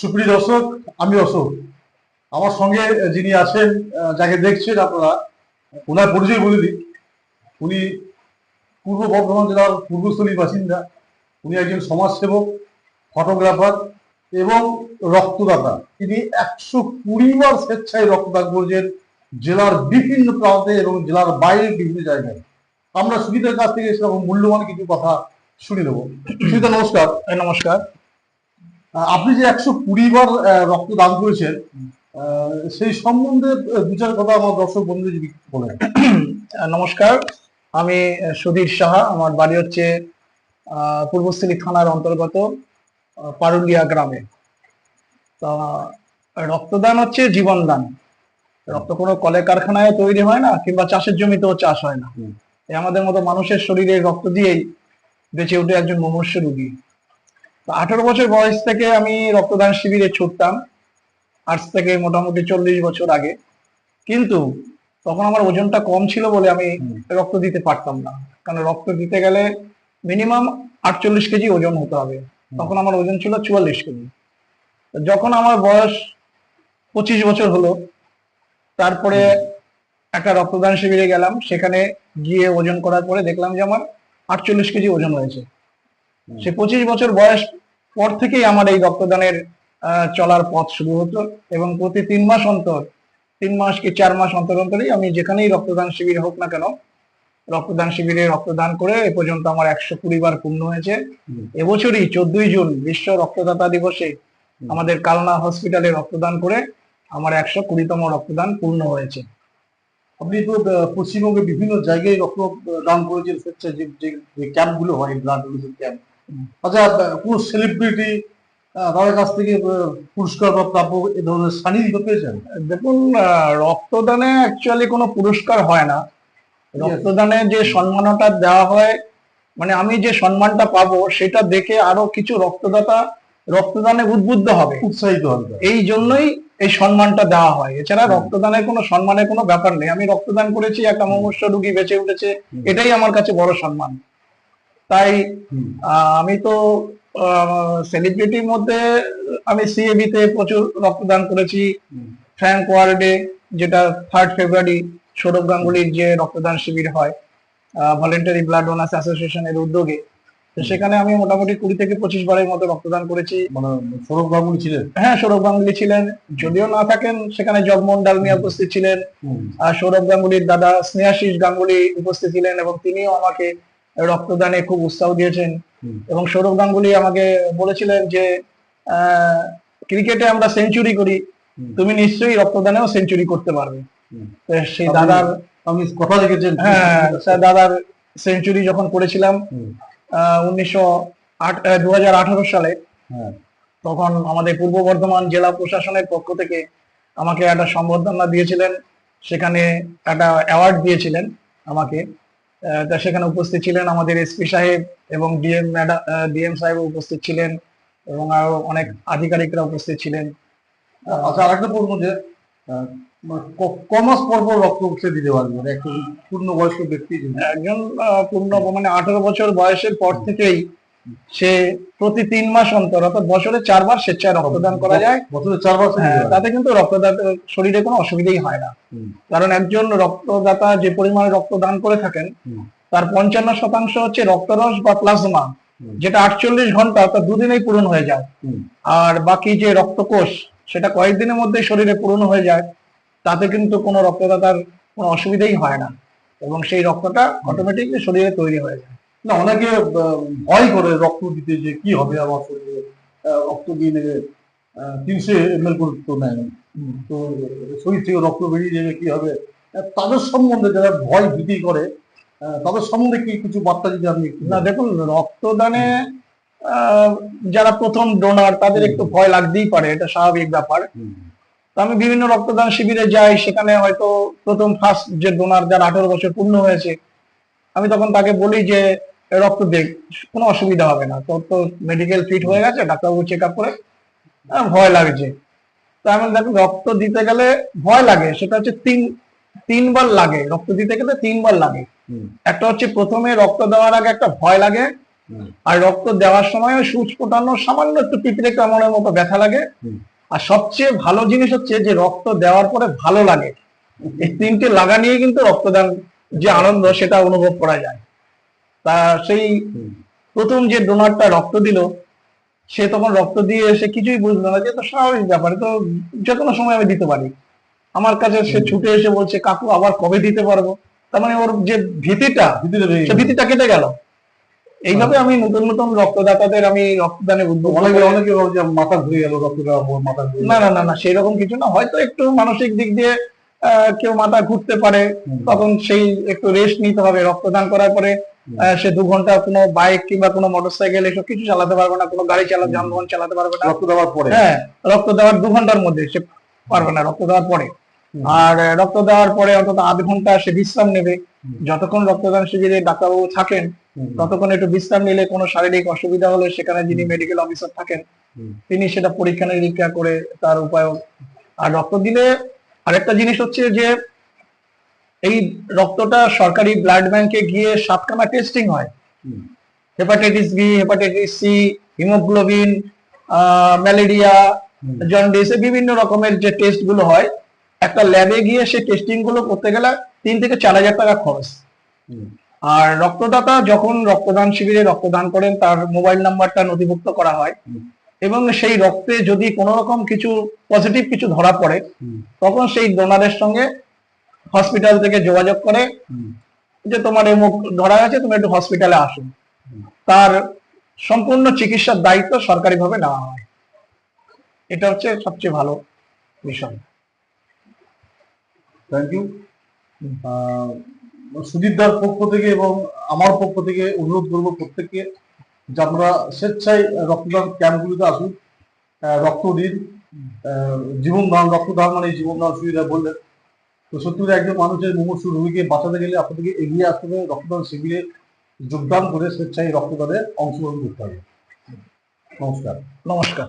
সুপ্রিয় দর্শক আমি অশোক। আমার সঙ্গে যিনি আছেন যাকে দেখছেন আপনারা ওনার পরিচয় বলে দিই। উনি পূর্ব বর্ধমান জেলার পূর্বস্থলীর বাসিন্দা। উনি একজন সমাজসেবক ফটোগ্রাফার এবং রক্তদাতা। তিনি একশো কুড়ি বার স্বেচ্ছায় রক্তদান করেছেন জেলার বিভিন্ন প্রান্তে এবং জেলার বাইরের বিভিন্ন জায়গায়। আমরা সুবিধার কাছ থেকে সেরকম মূল্যবান কিছু কথা শুনে নেব। সুবিধা নমস্কার। নমস্কার। আহ, আপনি যে একশো কুড়ি বার রক্ত দান করেছেন সেই সম্বন্ধে আহ, দু চার কথা আমার দর্শক বন্ধু যদি বলেন? নমস্কার আমি সুধীর সাহা আমার বাড়ি হচ্ছে আহ, পূর্বস্থলী থানার অন্তর্গত পারুলিয়া গ্রামে। তা রক্তদান হচ্ছে জীবনদান। রক্ত কোনো কলে কারখানায় তৈরি হয় না কিংবা চাষের জমিতেও চাষ হয় না। আমাদের মতো মানুষের শরীরে রক্ত দিয়েই বেঁচে উঠে একজন মুমূর্ষ রোগী। আঠারো বছর বয়স থেকে আমি রক্তদান শিবিরে ছুটতাম। আজ থেকে মোটামুটি চল্লিশ বছর আগে। কিন্তু তখন আমার ওজনটা কম ছিল বলে আমি রক্ত দিতে পারতাম না। কারণ রক্ত দিতে গেলে মিনিমাম আটচল্লিশ কেজি ওজন হতে হবে। তখন আমার ওজন ছিল চুয়াল্লিশ কেজি। যখন আমার বয়স পঁচিশ বছর হলো তারপরে একটা রক্তদান শিবিরে গেলাম। সেখানে গিয়ে ওজন করার পরে দেখলাম যে আমার আটচল্লিশ কেজি ওজন হয়েছে। সে পঁচিশ বছর বয়স পর থেকেই আমার এই রক্তদানের চলার পথ শুরু হতো এবং প্রতি তিন মাস অন্তর তিন মাস কি চার মাস অন্তর অন্তরই আমি যেখানেই রক্তদান শিবির হোক না কেন রক্তদান শিবিরে রক্তদান করে এ পর্যন্ত আমার একশো কুড়ি বার পূর্ণ হয়েছে। এবছরই চোদ্দই জুন বিশ্ব রক্তদাতা দিবসে আমাদের কালনা হসপিটালে রক্তদান করে আমার একশো কুড়িতম রক্তদান পূর্ণ হয়েছে। আপনি তো পশ্চিমবঙ্গে বিভিন্ন জায়গায় রক্ত দান করেছেন স্বেচ্ছায় যে ক্যাম্পগুলো হয় ব্লাড ডোনেশন ক্যাম্প। আচ্ছা কোনো সেলিব্রিটি তাদের কাছ থেকে পুরস্কার বা প্রাপ্য এ ধরনের সান্নিধ্য পেয়েছেন? দেখুন রক্তদানে অ্যাকচুয়ালি কোনো পুরস্কার হয় না। রক্তদানে যে সম্মানটা দেওয়া হয় মানে আমি যে সম্মানটা পাবো সেটা দেখে আরও কিছু রক্তদাতা রক্তদানে উদ্বুদ্ধ হবে। উৎসাহিত হবে এই জন্যই এই সম্মানটা দেওয়া হয়। এছাড়া রক্তদানের কোনো সম্মানের কোনো ব্যাপার নেই। আমি রক্তদান করেছি একটা মমস্য রুগী বেঁচে উঠেছে এটাই আমার কাছে বড় সম্মান। তাই আমি তো সেলিব্রিটির মধ্যে আমি সিএবি তে প্রচুর রক্তদান করেছি। ফ্র্যাঙ্ক ওয়ার্ডে যেটা থার্ড ফেব্রুয়ারি সৌরভ গাঙ্গুলির যে রক্তদান শিবির হয় ভলেন্টারি ব্লাড ডোনার্স অ্যাসোসিয়েশনের উদ্যোগে। তো সেখানে আমি মোটামুটি কুড়ি থেকে পঁচিশ বারের মতো রক্তদান করেছি। মানে সৌরভ গাঙ্গুলি ছিলেন? হ্যাঁ সৌরভ গাঙ্গুলি ছিলেন। যদিও না থাকেন সেখানে জগমোহন ডালমিয়া উপস্থিত ছিলেন। আর সৌরভ গাঙ্গুলির দাদা স্নেহাশিস গাঙ্গুলি উপস্থিত ছিলেন এবং তিনিও আমাকে রক্তদানে খুব উৎসাহ দিয়েছেন। এবং সৌরভ গাঙ্গুলি আমাকে বলেছিলেন যে ক্রিকেটে আমরা সেঞ্চুরি করি তুমি নিশ্চয়ই রক্তদানেও সেঞ্চুরি করতে পারবে। সেই দাদার আপনি কথা লিখেছেন। হ্যাঁ দাদার সেঞ্চুরি যখন করেছিলাম। উনিশশো দু আঠারো সালে হ্যাঁ। তখন আমাদের পূর্ব বর্ধমান জেলা প্রশাসনের পক্ষ থেকে আমাকে একটা সম্বর্ধনা দিয়েছিলেন। সেখানে একটা অ্যাওয়ার্ড দিয়েছিলেন আমাকে। তা সেখানে উপস্থিত ছিলেন আমাদের এসপি সাহেব এবং ডিএম ম্যাডাম ডিএম সাহেব উপস্থিত ছিলেন এবং আরও অনেক আধিকারিকরা উপস্থিত ছিলেন। আচ্ছা আরেকটা প্রশ্ন যে কমাস পর্ব রক্ত উঠে দিতে পারবে, একজন পূর্ণ বয়স্ক ব্যক্তি একজন পূর্ণ মানে আঠারো বছর বয়সের পর থেকেই সে প্রতি তিন মাস অন্তর অর্থাৎ বছরে চারবার স্বেচ্ছায় রক্তদান করা যায়। বছরে চার মাস হ্যাঁ, তাতে কিন্তু রক্তদান শরীরে কোনো অসুবিধাই হয় না। কারণ একজন রক্তদাতা যে পরিমাণে রক্তদান করে থাকেন তার পঞ্চান্ন শতাংশ হচ্ছে রক্তরস বা প্লাজমা যেটা আটচল্লিশ ঘণ্টা অর্থাৎ দুদিনেই পূরণ হয়ে যায়। আর বাকি যে রক্তকোষ সেটা কয়েকদিনের মধ্যে শরীরে পূরণ হয়ে যায়। তাতে কিন্তু কোনো রক্তদাতার কোনো অসুবিধাই হয় না। এবং সেই রক্তটা অটোমেটিকলি শরীরে তৈরি হয়ে যায়। না অনেকে ভয় করে রক্ত দিতে যে কি হবে আমার শরীরে। রক্ত দিয়ে নেবে তিনশো এম এল করে তো নেয় তো শরীর থেকে রক্ত বেরিয়ে যাবে কি হবে? তাদের সম্বন্ধে যারা ভয় ভীতি করে তাদের সম্বন্ধে কি কিছু বার্তা যদি আপনি না দেখুন রক্তদানে যারা প্রথম ডোনার তাদের একটু ভয় লাগতেই পারে এটা স্বাভাবিক ব্যাপার। তো আমি বিভিন্ন রক্তদান শিবিরে যাই সেখানে হয়তো প্রথম ফার্স্ট যে ডোনার যার আঠারো বছর পূর্ণ হয়েছে আমি তখন তাকে বলি যে "এ রক্ত দেখ কোনো অসুবিধা হবে না। তোর তো মেডিকেল ফিট হয়ে গেছে ডাক্তারবাবু চেক আপ করে ভয় লাগছে। তো আমি দেখো রক্ত দিতে গেলে ভয় লাগে সেটা হচ্ছে তিন তিনবার লাগে। রক্ত দিতে গেলে তিনবার লাগে। একটা হচ্ছে প্রথমে রক্ত দেওয়ার আগে একটা ভয় লাগে আর রক্ত দেওয়ার সময় সুচ ফোটানো সামান্য একটু পিঁপড়ে কামড়ের মতো ব্যথা লাগে। আর সবচেয়ে ভালো জিনিস হচ্ছে যে রক্ত দেওয়ার পরে ভালো লাগে। এই তিনটে লাগা নিয়ে কিন্তু রক্তদান যে আনন্দ সেটা অনুভব করা যায়। তা সেই প্রথম যে ডোনারটা রক্ত দিল সে তখন রক্ত দিয়ে এসে কিছুই বুঝলো না যে তো স্বাভাবিক ব্যাপার তো যে কোনো সময় আমি দিতে পারি। আমার কাছে সে ছুটে এসে বলছে কাকু আবার কবে দিতে পারব? তার মানে ওর যে ভীতিটা সে ভীতিটা কেটে গেল। এইভাবে আমি নতুন নতুন রক্তদাতাদের আমি রক্তদানে অনেকে অনেকে মাথা ঘুরে গেল মাথা না না না না সেই রকম কিছু না। হয়তো একটু মানসিক দিক দিয়ে আহ, কেউ মাথা ঘুরতে পারে তখন সেই একটু রেস্ট নিতে হবে রক্তদান করার পরে সে দু ঘণ্টা কোনো বাইক কিংবা কোনো মোটরসাইকেল এসব কিছু চালাতে পারবে না কোনো গাড়ি চালা যানবাহন চালাতে পারবে না। রক্ত দেওয়ার পরে? হ্যাঁ রক্ত দেওয়ার দু ঘণ্টার মধ্যে সে পারবে না রক্ত দেওয়ার পরে। আর রক্ত দেওয়ার পরে অন্তত আধ ঘণ্টা সে বিশ্রাম নেবে। যতক্ষণ রক্তদান শিবিরে ডাক্তারবাবু থাকেন ততক্ষণ একটু বিশ্রাম নিলে কোনো শারীরিক অসুবিধা হলে সেখানে যিনি মেডিকেল অফিসার থাকেন তিনি সেটা পরীক্ষা নিরীক্ষা করে তার উপায় আর রক্ত দিলে আরেকটা জিনিস হচ্ছে যে এই রক্তটা সরকারি ব্লাড ব্যাংকে গিয়ে সাতখানা টেস্টিং হয়। Hepatitis B hepatitis C haemoglobin malaria. Jaundice বিভিন্ন রকমের যে টেস্টগুলো হয় একটা ল্যাবে গিয়ে সেই টেস্টিংগুলো করতে গেলে তিন থেকে চার হাজার টাকা খরচ। আর রক্তদাতা যখন রক্তদান শিবিরে রক্তদান করেন তার মোবাইল নাম্বারটা নথিভুক্ত করা হয়। এবং সেই রক্তে যদি কোনো রকম কিছু পজিটিভ কিছু ধরা পড়ে তখন সেই ডোনারের সঙ্গে হসপিটাল থেকে যোগাযোগ করে যে তোমার এই মুখ ধরা গেছে তুমি একটু হসপিটালে আসো। তার সম্পূর্ণ চিকিৎসার দায়িত্ব সরকারিভাবে নেওয়া হয়। এটা হচ্ছে সবচেয়ে ভালো বিষয়। Thank you. সুদীপদার পক্ষ থেকে এবং আমার পক্ষ থেকে অনুরোধ করব প্রত্যেককে যে আমরা স্বেচ্ছায় রক্তদান ক্যাম্পগুলিতে আসুন। রক্ত দিন। আহ, জীবনদান রক্তদান মানে জীবনদান সুবিধা বললেন। তো সত্যি একজন মানুষের মুমূর্ষু রোগীকে বাঁচাতে গেলে আপনাদেরকে এগিয়ে আসতে হবে, রক্তদান শিবিরে যোগদান করে স্বেচ্ছায় রক্তদানে অংশগ্রহণ করতে হবে। নমস্কার। নমস্কার।